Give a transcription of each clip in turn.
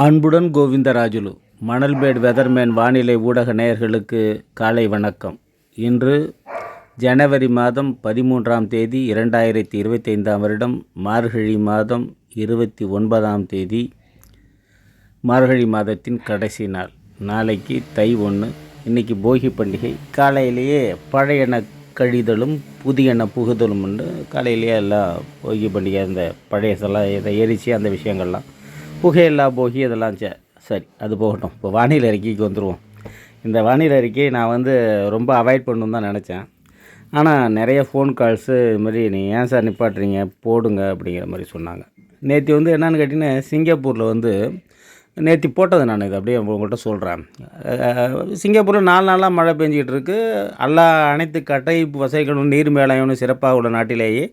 அன்புடன் கோவிந்தராஜுலு மணல்பேட் வெதர்மேன் வானிலை ஊடக நேயர்களுக்கு காலை வணக்கம். இன்று ஜனவரி மாதம் பதிமூன்றாம் தேதி இரண்டாயிரத்தி இருபத்தைந்தாம் வருடம் மார்கழி மாதம் இருபத்தி ஒன்பதாம் தேதி மார்கழி மாதத்தின் கடைசி நாள். நாளைக்கு தை ஒன்று இன்றைக்கி போகி பண்டிகை. காலையிலேயே பழையன கழிதலும் புதியன புகுதலும் உண்டு காலையிலேயே எல்லாம் போகி பண்டிகை அந்த பழையசெல்லாம் இதை எரிச்சு அந்த விஷயங்கள்லாம் புகையில்லா போகி இதெல்லாம் சே சரி அது போகட்டும். இப்போ வானிலை அறிக்கைக்கு வந்துடுவோம் இந்த வானிலை அறிக்கையை நான் வந்து ரொம்ப அவாய்ட் பண்ணணும்னு தான் நினச்சேன். ஆனால் நிறைய ஃபோன் கால்ஸு இது மாதிரி நீ ஏன் சார் நிப்பாட்டுறீங்க? போடுங்க அப்படிங்கிற மாதிரி சொன்னாங்க. நேற்று வந்து என்னன்னு கேட்டிங்கன்னா சிங்கப்பூரில் வந்து நேற்று போட்டது நான் இது அப்படியே உங்கள்கிட்ட சொல்கிறேன் சிங்கப்பூரில் நாலு நாளாக மழை பெஞ்சிக்கிட்டு இருக்கு. எல்லா அனைத்து கட்டை வசதிகளும் நீர் மேலாயும் சிறப்பாக உள்ள நாட்டிலேயே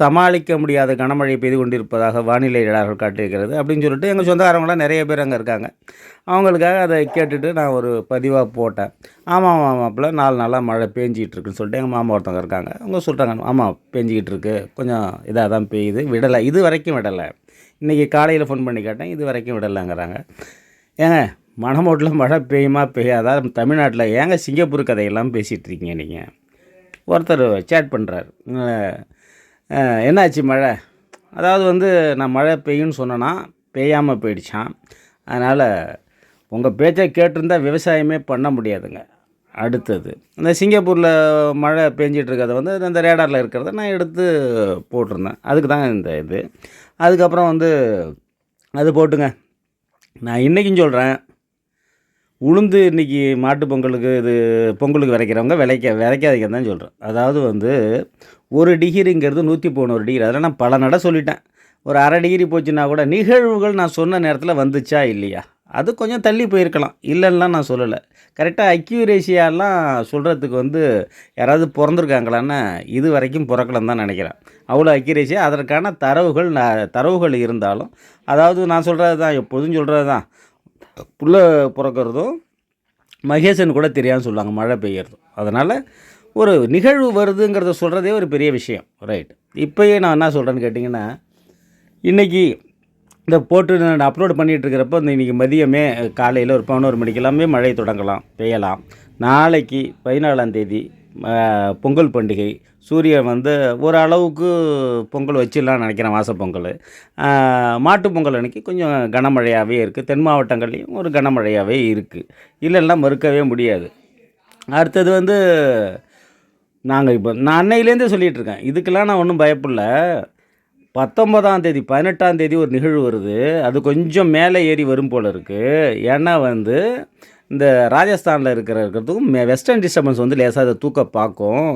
சமாளிக்க முடியாத கனமழை பெய்து கொண்டிருப்பதாக வானிலையாளர்கள் காட்டியிருக்கிறது அப்படின்னு சொல்லிட்டு எங்கள் சொந்தக்காரங்களாம் நிறைய பேர் அங்கே இருக்காங்க. அவங்களுக்காக அதை கேட்டுட்டு நான் ஒரு பதிவாக போட்டேன். ஆமாம் மாமாப்பில் நாலு நாளாக மழை பேஞ்சிக்கிட்டு இருக்குன்னு சொல்லிட்டு எங்கள் மாமா ஒருத்தவங்க இருக்காங்க. அவங்க சொல்கிறாங்க ஆமாம் பேஞ்சிக்கிட்டு இருக்கு. கொஞ்சம் இதாக தான் பெய்யுது. விடலை. இது வரைக்கும் விடலை. இன்றைக்கி காலையில் ஃபோன் பண்ணி கேட்டேன் இது வரைக்கும் விடலைங்கிறாங்க. ஏங்க மணமோட்டில் மழை பெய்யுமா பெய்யாதா? தமிழ்நாட்டில் ஏங்க சிங்கப்பூர் கதையெல்லாம் பேசிகிட்ருக்கீங்க நீங்கள் ஒருத்தர் சேட் பண்ணுறாரு என்னாச்சு மழை? அதாவது வந்து நான் மழை பெய்யும்னு சொன்னேன்னா பெய்யாமல் போயிடுச்சான் அதனால் உங்கள் பேச்சை கேட்டிருந்தா விவசாயமே பண்ண முடியாதுங்க. அடுத்தது இந்த சிங்கப்பூரில் மழை பெஞ்சிட்டுருக்கறதை வந்து அந்த ரேடாரில் இருக்கிறத நான் எடுத்து போட்டிருந்தேன். அதுக்கு தான் இந்த இது. அதுக்கப்புறம் வந்து அது போட்டுங்க. நான் இன்றைக்கும் சொல்கிறேன் உளுந்து இன்றைக்கி மாட்டு பொங்கலுக்கு இது பொங்கலுக்கு விதைக்கிறவங்க விளைக்க விதைக்காதீங்கன்னு தான் சொல்கிறேன் அதாவது வந்து ஒரு டிகிரிங்கிறது நூற்றி பதினோரு டிகிரி. அதெல்லாம் நான் பல நட சொல்லிட்டேன். ஒரு அரை டிகிரி போச்சுன்னா கூட நிகழ்வுகள் நான் சொன்ன நேரத்தில் வந்துச்சா இல்லையா? அது கொஞ்சம் தள்ளி போயிருக்கலாம். இல்லைன்னா நான் சொல்லலை. கரெக்டாக அக்யூரேசியாலாம் சொல்கிறதுக்கு வந்து யாராவது பிறந்திருக்காங்களான்னு இது வரைக்கும் பிறக்கலன்னு தான் நினைக்கிறேன். அவ்வளோ அக்யூரேசியாக அதற்கான தரவுகள் நான் தரவுகள் இருந்தாலும் அதாவது நான் சொல்கிறது தான் எப்போதும் சொல்கிறது தான். புள்ள பிறக்கிறதும் மகேசன் கூட தெரியாமல் சொல்லுவாங்க மழை பெய்யறதும். அதனால் ஒரு நிகழ்வு வருதுங்கிறத சொல்கிறதே ஒரு பெரிய விஷயம். ரைட் இப்போயே நான் என்ன சொல்கிறேன்னு கேட்டிங்கன்னா இன்றைக்கி இந்த போட்டு நான் அப்லோட் பண்ணிகிட்ருக்கிறப்போ இந்த இன்றைக்கி மதியமே காலையில் ஒரு பதினோரு மணிக்கெல்லாமே மழை தொடங்கலாம் பெய்யலாம். நாளைக்கு பதினாலாம் தேதி பொங்கல் பண்டிகை. சூரியன் வந்து ஒரு அளவுக்கு பொங்கல் வச்சிடலாம்னு நினைக்கிறேன் வாசப்பொங்கல் மாட்டு பொங்கல் அன்றைக்கி கொஞ்சம் கனமழையாகவே இருக்குது தென் மாவட்டங்கள்லேயும் ஒரு கனமழையாகவே இருக்குது இல்லைன்னா மறுக்கவே முடியாது. அடுத்தது வந்து நாங்கள் இப்போ நான் அன்னையிலேருந்தே சொல்லிகிட்ருக்கேன் இதுக்கெல்லாம் நான் ஒன்றும் பயப்படல. பத்தொன்பதாம் தேதி பதினெட்டாம் தேதி ஒரு நிகழ்வு வருது. அது கொஞ்சம் மேலே ஏறி வரும் போல் இருக்குது ஏன்னா வந்து இந்த ராஜஸ்தானில் இருக்கிற இருக்கிறதுக்கும் வெஸ்டர்ன் டிஸ்டர்பன்ஸ் வந்து லேசாக அதை தூக்க பார்க்கும்.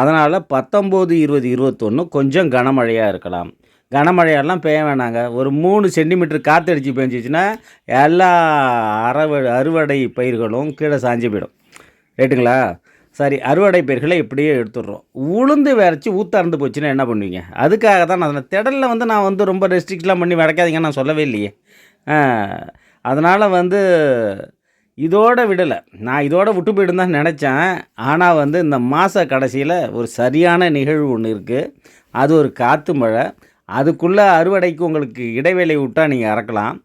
அதனால் பத்தொம்போது இருபது இருபத்தொன்று கொஞ்சம் கனமழையாக இருக்கலாம். கனமழையெல்லாம் பெய்ய வேணாங்க. ஒரு மூணு சென்டிமீட்டர் காற்றடிச்சு பெஞ்சிச்சுன்னா எல்லா அறவ அறுவடை பயிர்களும் கீழே சாஞ்சி போயிடும். ரைட்டுங்களா? சரி அறுவடை பயிர்களை இப்படியே எடுத்துடுறோம். உளுந்து விரைச்சி ஊத்தார்ந்து போச்சுன்னா என்ன பண்ணுவீங்க? அதுக்காக தான் நான் திடலில் வந்து நான் வந்து ரொம்ப ரெஸ்ட்ரிக்ட்லாம் பண்ணி விடைக்காதீங்கன்னு நான் சொல்லவே இல்லையே. அதனால் வந்து இதோட விடலை. நான் இதோட விட்டு போயிட்டு தான் நினச்சேன். ஆனால் வந்து இந்த மாத கடைசியில் ஒரு சரியான நிகழ்வு ஒன்று இருக்குது அது ஒரு காற்று மழை. அதுக்குள்ளே அறுவடைக்கு உங்களுக்கு இடைவேளை விட்டால் நீங்கள் அறக்கலாம்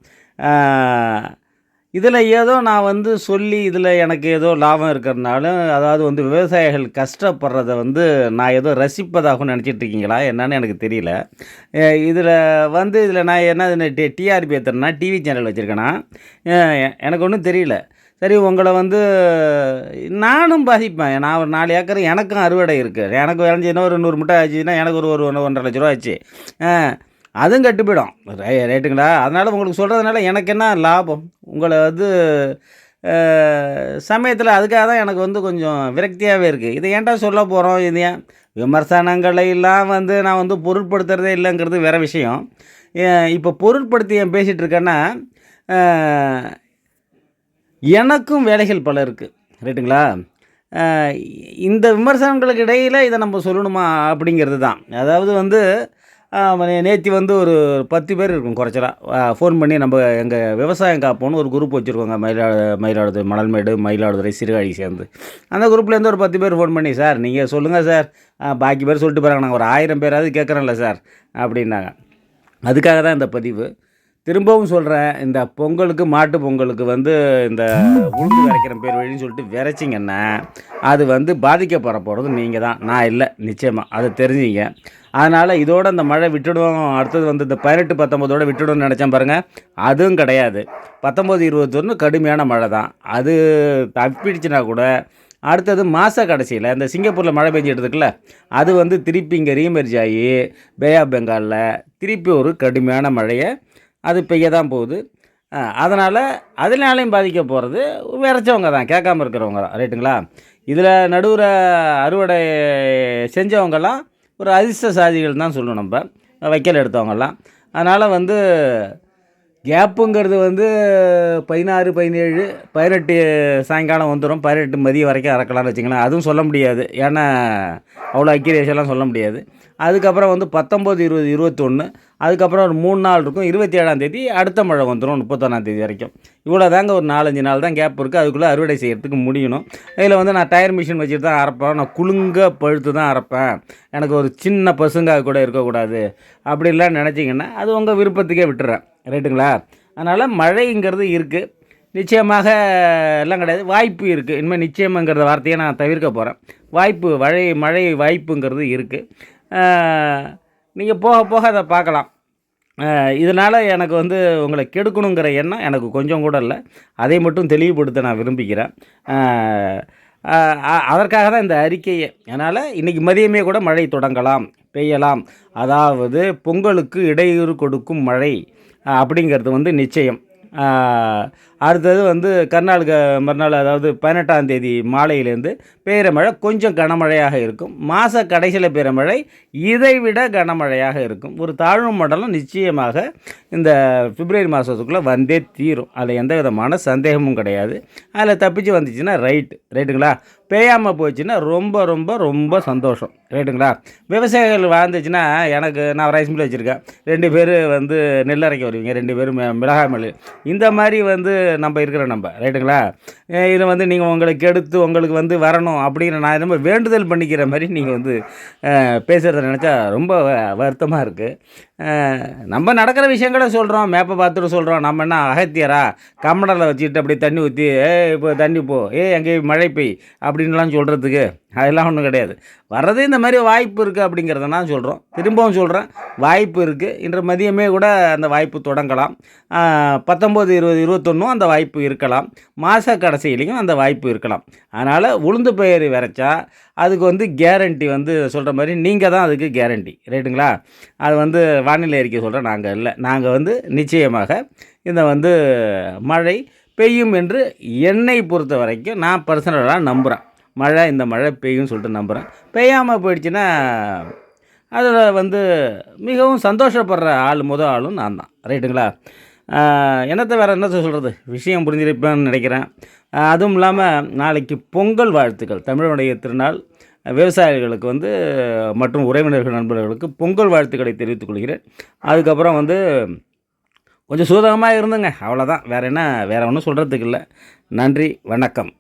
இதில் ஏதோ நான் வந்து சொல்லி இதில் எனக்கு ஏதோ லாபம் இருக்கிறதுனால அதாவது வந்து விவசாயிகள் கஷ்டப்படுறத வந்து நான் ஏதோ ரசிப்பதாகவும் நினச்சிட்டு இருக்கீங்களா? என்னன்னு எனக்கு தெரியல. இதில் வந்து இதில் நான் என்ன டி டிஆர்பி ஏற்றுறேன்னா டிவி சேனல் வச்சுருக்கேன்னா எனக்கு ஒன்றும் தெரியல. சரி உங்களை வந்து நானும் பாதிப்பேன். நான் ஒரு நாலு ஏக்கர் எனக்கும் அறுவடை இருக்குது எனக்கு விளைஞ்சின்னா ஒரு நூறு முட்டை ஆச்சுன்னா எனக்கு ஒரு ஒரு ஒன்றரை லட்ச ரூபா ஆச்சு. அதுவும் கட்டு போயிடும். ரைட்டுங்களா அதனால் உங்களுக்கு சொல்கிறதுனால எனக்கு என்ன லாபம்? உங்களை வந்து சமயத்தில் அதுக்காக தான் எனக்கு வந்து கொஞ்சம் விரக்தியாகவே இருக்குது இதை ஏன்டா சொல்ல போகிறோம் இது ஏன்? விமர்சனங்களை எல்லாம் வந்து நான் வந்து பொருட்படுத்துகிறதே இல்லைங்கிறது வேறு விஷயம். இப்போ பொருட்படுத்தி ஏன் பேசிகிட்டு இருக்கேன்னா எனக்கும் வேலைகள் பல இருக்குது ரைட்டுங்களா? இந்த விமர்சனங்களுக்கு இடையில் இதை நம்ம சொல்லணுமா? அப்படிங்கிறது தான். அதாவது வந்து நேற்று வந்து ஒரு பத்து பேர் இருக்கும் குறைச்சலாக ஃபோன் பண்ணி நம்ம எங்கள் விவசாயம் காப்போம்னு ஒரு குரூப் வச்சுருக்கோங்க. மயிலா மயிலாடுதுறை மணல்மேடு மயிலாடுதுறை சிறுகாழி சேர்ந்து. அந்த குரூப்லேருந்து ஒரு பத்து பேர் ஃபோன் பண்ணி சார் நீங்கள் சொல்லுங்கள் சார். பாக்கி பேர் சொல்லிட்டு போகிறாங்க நாங்கள் ஒரு ஆயிரம் பேராவது கேட்குறோம்ல சார். அப்படின்னாங்க. அதுக்காக தான் இந்த பதிவு. திரும்பவும் சொல்கிறேன் இந்த பொங்கலுக்கு மாட்டு பொங்கலுக்கு வந்து இந்த உளுந்து விரைக்கிற பேர் வழின்னு சொல்லிட்டு விரைச்சிங்கன்னா அது வந்து பாதிக்கப்பட போகிறது நீங்கள் தான். நான் இல்லை நிச்சயமாக அதை தெரிஞ்சிங்க. அதனால் இதோட அந்த மழை விட்டுடும் அடுத்தது வந்து இந்த பதினெட்டு பத்தொம்போதோட விட்டுடும்னு நினச்சேன் பாருங்கள் அதுவும் கிடையாது. பத்தொம்போது இருபத்தொன்று கடுமையான மழை தான். அது தப்பிடுச்சுனா கூட அடுத்தது மாத கடைசியில் இந்த சிங்கப்பூரில் மழை பெஞ்சிட்டு இருக்குல்ல அது வந்து திருப்பி இங்கே ரீமெர்ஜ் ஆகி பே ஆஃப் பெங்காலில் திருப்பி ஒரு கடுமையான மழையை அது பெய்ய தான் போகுது. அதனால் அதனாலையும் பாதிக்க போகிறது விரைச்சவங்க தான் கேட்காம இருக்கிறவங்க தான். ரைட்டுங்களா? இதில் நடுவில் அறுவடை செஞ்சவங்கெல்லாம் ஒரு அதிர்ஷ்ட சாதிகள் தான் சொல்லணும் நம்ம. வைக்கல் எடுத்தவங்கெல்லாம். அதனால் வந்து கேப்புங்கிறது வந்து பதினாறு பதினேழு பதினெட்டு சாயங்காலம் வந்துடும் பதினெட்டு மதியம் வரைக்கும் அறக்கலாம்னு வச்சுக்கலாம் அதுவும் சொல்ல முடியாது. ஏன்னா அவ்வளோ அக்யூரேஷன்லாம் சொல்ல முடியாது. அதுக்கப்புறம் வந்து பத்தொம்போது இருபது இருபத்தொன்று அதுக்கப்புறம் ஒரு மூணு நாள் இருக்கும். இருபத்தி ஏழாம் தேதி அடுத்த மழை வந்துடும் முப்பத்தொன்னாம் தேதி வரைக்கும். இவ்வளோ தாங்க ஒரு நாலஞ்சு நாள் தான் கேப் இருக்குது அதுக்குள்ளே அறுவடை செய்கிறதுக்கு முடியணும். இதில் வந்து நான் டயர் மிஷின் வச்சுட்டு தான் அரைப்பேன். நான் குலுங்க பழுத்து தான் அரைப்பேன். எனக்கு ஒரு சின்ன பசுங்க கூட இருக்கக்கூடாது. அப்படிலாம் நினச்சிங்கன்னா அது உங்கள் விருப்பத்துக்கே விட்டுறேன். ரைட்டுங்களா அதனால் மழைங்கிறது இருக்குது நிச்சயமாக எல்லாம் கிடையாது. வாய்ப்பு இருக்குது இனிமேல் நிச்சயம்ங்கிற வார்த்தையை நான் தவிர்க்க போகிறேன் வாய்ப்பு மழை மழை வாய்ப்புங்கிறது இருக்குது நீங்கள் போக போக அதை பார்க்கலாம். இதனால் எனக்கு வந்து உங்களை கெடுக்கணுங்கிற எண்ணம் எனக்கு கொஞ்சம் கூட இல்லை. அதை மட்டும் தெளிவுபடுத்த நான் விரும்புகிறேன். அதற்காக தான் இந்த அறிக்கையை. அதனால் இன்றைக்கி மதியமே கூட மழை தொடங்கலாம் பெய்யலாம். அதாவது பொங்கலுக்கு இடையூறு கொடுக்கும் மழை அப்படிங்கிறது வந்து நிச்சயம். அடுத்தது வந்து கர்நாடக மறுநாள் அதாவது பதினெட்டாம் தேதி மாலையிலேருந்து பெய்கிற மழை கொஞ்சம் கனமழையாக இருக்கும். மாத கடைசியில் பெய்கிற மழை இதை விட கனமழையாக இருக்கும். ஒரு தாழ்வு மண்டலம் நிச்சயமாக இந்த பிப்ரவரி மாதத்துக்குள்ளே வந்தே தீரும். அதில் எந்த விதமான சந்தேகமும் கிடையாது. அதில் தப்பிச்சு வந்துச்சுன்னா ரைட்டு. ரைட்டுங்களா? பெய்யாமல் போச்சுன்னா ரொம்ப ரொம்ப ரொம்ப சந்தோஷம். ரைட்டுங்களா? விவசாயிகள் வாழ்ந்துச்சுன்னா எனக்கு நான் ரைஸ் மில் வச்சுருக்கேன். ரெண்டு பேர் வந்து நெல் அரைக்க வருவீங்க. ரெண்டு பேரும் மிளகாய் மில் இந்த மாதிரி வந்து நம்ம இருக்கிறோம் நம்ம ரைட்டுங்களா? இதை வந்து நீங்கள் உங்களுக்கு எடுத்து உங்களுக்கு வந்து வரணும் அப்படின்னு நான் ரொம்ப வேண்டுதல் பண்ணிக்கிற மாதிரி நீங்கள் வந்து பேசுகிறத நினச்சா ரொம்ப வருத்தமாக இருக்குது நம்ம நடக்கிற விஷயங்கள சொல்கிறோம் மேப்பை பார்த்துட்டு சொல்கிறோம் நம்ம என்ன அகத்தியரா? கம்மடலை வச்சுக்கிட்டு அப்படி தண்ணி ஊற்றி ஏ இப்போ தண்ணி போ. ஏ எங்கே மழை பெய். அப்படின்லாம் சொல்கிறதுக்கு அதெல்லாம் ஒன்றும் கிடையாது. வர்றது இந்த மாதிரி வாய்ப்பு இருக்குது அப்படிங்கிறத நான் சொல்கிறோம் திரும்பவும் சொல்கிறேன் வாய்ப்பு இருக்குது இன்று மதியமே கூட அந்த வாய்ப்பு தொடங்கலாம். பத்தொம்போது இருபது இருபத்தொன்றும் அந்த வாய்ப்பு இருக்கலாம். மாத கடைசியிலையும் அந்த வாய்ப்பு இருக்கலாம். அதனால் உளுந்து பயிர் விரைச்சா அதுக்கு வந்து கேரண்டி வந்து சொல்கிற மாதிரி நீங்கள் தான் அதுக்கு கேரண்டி ரைட்டுங்களா அது வந்து வானிலை அறிக்கை சொல்கிறோம் நாங்கள் இல்லை. நாங்கள் வந்து நிச்சயமாக இந்த வந்து மழை பெய்யும் என்று என்னை பொறுத்த வரைக்கும் நான் பர்சனலாக நம்புகிறேன் மழை இந்த மழை பெய்யும்னு சொல்லிட்டு நம்புகிறேன் பெய்யாமல் போயிடுச்சுன்னா அதில் வந்து மிகவும் சந்தோஷப்படுற ஆள் முதல் ஆளும் நான் தான். ரைட்டுங்களா? என்னத்தை வேறு என்ன சொல்கிறது விஷயம் புரிஞ்சிருப்பேன்னு நினைக்கிறேன். அதுவும் இல்லாமல் நாளைக்கு பொங்கல் வாழ்த்துக்கள். தமிழனுடைய திருநாள். விவசாயிகளுக்கு வந்து மற்றும் உறவினர்கள் நண்பர்களுக்கு பொங்கல் வாழ்த்துக்களை தெரிவித்துக் கொள்கிறேன். அதுக்கப்புறம் வந்து கொஞ்சம் சூதகமாக இருந்துங்க. அவ்வளோதான் வேறு என்ன வேறு ஒன்றும் சொல்கிறதுக்கு இல்லை. நன்றி வணக்கம்.